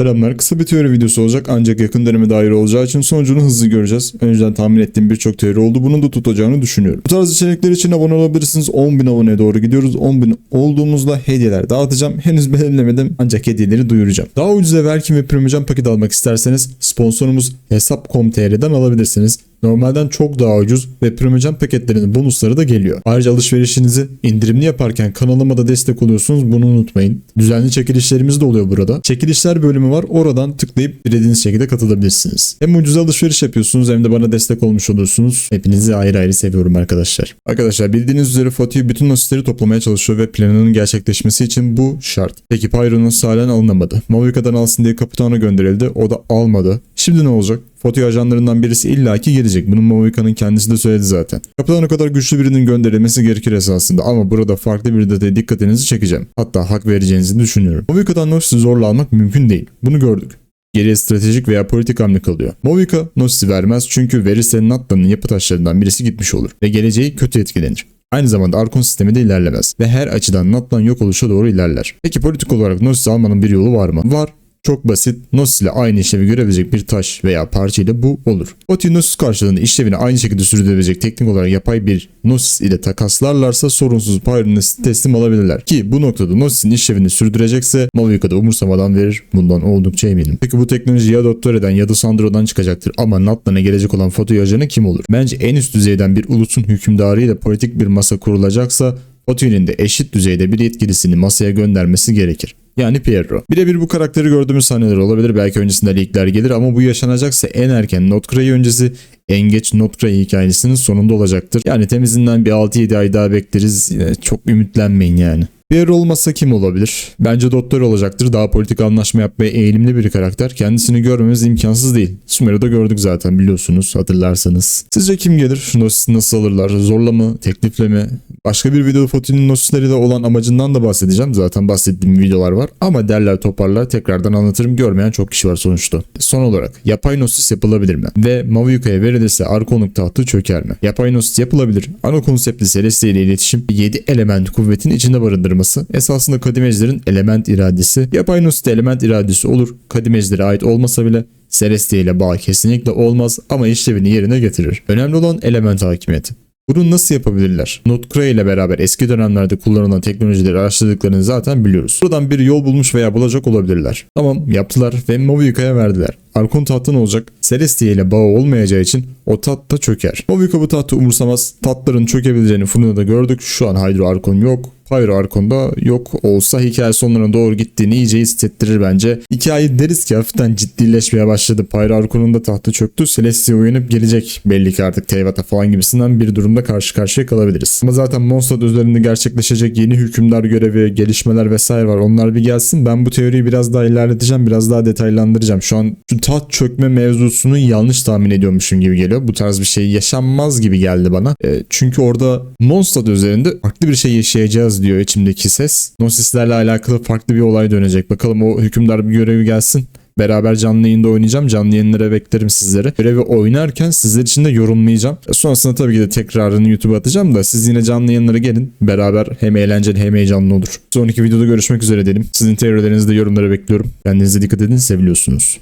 Selamlar. Kısa bir teori videosu olacak ancak yakın döneme dair olacağı için sonucunu hızlı göreceğiz. Önceden tahmin ettiğim birçok teori oldu. Bunun da tutacağını düşünüyorum. Bu tarz içerikler için abone olabilirsiniz. 10.000 aboneye doğru gidiyoruz. 10.000 olduğumuzda hediyeler dağıtacağım. Henüz belirlemedim ancak hediyeleri duyuracağım. Daha ucuza Verkin ve Premium paket almak isterseniz sponsorumuz Hesap.com.tr'den alabilirsiniz. Normalden çok daha ucuz ve Premium paketlerinin bonusları da geliyor. Ayrıca alışverişinizi indirimli yaparken kanalıma da destek oluyorsunuz bunu unutmayın. Düzenli çekilişlerimiz de oluyor burada. Çekilişler bölümü var oradan tıklayıp dilediğiniz şekilde katılabilirsiniz. Hem ucuz alışveriş yapıyorsunuz hem de bana destek olmuş olursunuz. Hepinizi ayrı ayrı seviyorum arkadaşlar. Arkadaşlar bildiğiniz üzere Fatih bütün nasitleri toplamaya çalışıyor ve planının gerçekleşmesi için bu şart. Peki Pyro'nun halen alınamadı. Mavika'dan alsın diye kapitana gönderildi o da almadı. Şimdi ne olacak? Foto ajanlarından birisi illaki gelecek. Bunu Mavika'nın kendisi de söyledi zaten. Kapıdan o kadar güçlü birinin gönderilmesi gerekir esasında ama burada farklı bir detaya dikkatinizi çekeceğim. Hatta hak vereceğinizi düşünüyorum. Mavika'dan Noxus'u zorla almak mümkün değil. Bunu gördük. Geriye stratejik veya politik hamle kalıyor. Movika Noxus'u vermez çünkü verirse Natla'nın yapı taşlarından birisi gitmiş olur ve geleceği kötü etkilenir. Aynı zamanda Arkon sistemi de ilerlemez ve her açıdan Natlan yok oluşa doğru ilerler. Peki politik olarak Gnosis'i almanın bir yolu var mı? Var. Çok basit. Gnosis ile aynı işlevi görebilecek bir taş veya parça ile bu olur. Oti Gnosis karşılığında işlevini aynı şekilde sürdürebilecek teknik olarak yapay bir Gnosis ile takaslarlarsa sorunsuz Pyron'u teslim alabilirler. Ki bu noktada Gnosis'in işlevini sürdürecekse Mavika'da umursamadan verir. Bundan oldukça eminim. Peki bu teknoloji ya Doktore'den ya da Sandro'dan çıkacaktır ama Natlan'a gelecek olan foto ajanı kim olur? Bence en üst düzeyden bir ulusun hükümdarıyla politik bir masa kurulacaksa Oti'nin de eşit düzeyde bir yetkilisini masaya göndermesi gerekir. Yani Piero. Birebir bu karakteri gördüğümüz sahneler olabilir. Belki öncesinde leakler gelir ama bu yaşanacaksa en erken Notcray öncesi en geç Notcray hikayesinin sonunda olacaktır. Yani temizinden bir 6-7 ay daha bekleriz. Yine çok ümitlenmeyin yani. Piero olmasa kim olabilir? Bence Doktor olacaktır. Daha politik anlaşma yapmaya eğilimli bir karakter. Kendisini görmemiz imkansız değil. Sumeru'da gördük zaten biliyorsunuz hatırlarsanız. Sizce kim gelir? Nosis'i nasıl alırlar? Zorla mı? Teklifle mi? Başka bir videoda Foti'nin Nosis'leriyle olan amacından da bahsedeceğim. Zaten bahsettiğim videolar var. Ama derler toparlar tekrardan anlatırım. Görmeyen çok kişi var sonuçta. Son olarak yapay Nosis yapılabilir mi? Ve Maviuka'ya verilirse Arkonluk tahtı çöker mi? Yapay Nosis yapılabilir. Ana konseptli Celestia ile iletişim 7 element kuvvetin içinde barındırması. Esasında kadim ejderin element iradesi. Yapay Nosis de element iradesi olur. Kadim ejdere ait olmasa bile Celestia ile bağ kesinlikle olmaz ama işlevini yerine getirir. Önemli olan element hakimiyeti. Bunu nasıl yapabilirler? Notcray ile beraber eski dönemlerde kullanılan teknolojileri araştırdıklarını zaten biliyoruz. Buradan bir yol bulmuş veya bulacak olabilirler. Tamam yaptılar ve Movika'ya verdiler. Arkon tahtı ne olacak? Celestia ile bağı olmayacağı için o tat da çöker. Movika bu tahtı umursamaz. Tatların çökebileceğini Fırında gördük. Şu an Hydro Arkon yok. Pyro Arkon'da yok olsa hikaye sonlarına doğru gittiğini iyice hissettirir bence. Hikaye deriz ki hafiften ciddileşmeye başladı. Pyro Arkon'un da tahtı çöktü. Celestia uyanıp gelecek. Belli ki artık Teyvat'a falan gibisinden bir durumda karşı karşıya kalabiliriz. Ama zaten Mondstadt üzerinde gerçekleşecek yeni hükümdar görevi, gelişmeler vesaire var. Onlar bir gelsin. Ben bu teoriyi biraz daha ilerleteceğim. Biraz daha detaylandıracağım. Şu an şu taht çökme mevzusunu yanlış tahmin ediyormuşum gibi geliyor. Bu tarz bir şey yaşanmaz gibi geldi bana. E, çünkü orada Mondstadt üzerinde farklı bir şey yaşayacağız diyor içimdeki ses. Nosislerle alakalı farklı bir olay dönecek. Bakalım o hükümdar bir görevi gelsin. Beraber canlı yayında oynayacağım. Canlı yayınlara beklerim sizlere. Görevi oynarken sizler için de yorumlayacağım. Sonrasında tabii ki de tekrarını YouTube'a atacağım da siz yine canlı yayınlara gelin. Beraber hem eğlenceli hem heyecanlı olur. Sonraki videoda görüşmek üzere dedim. Sizin teorilerinizi de yorumlara bekliyorum. Kendinize dikkat edin. Seviliyorsunuz.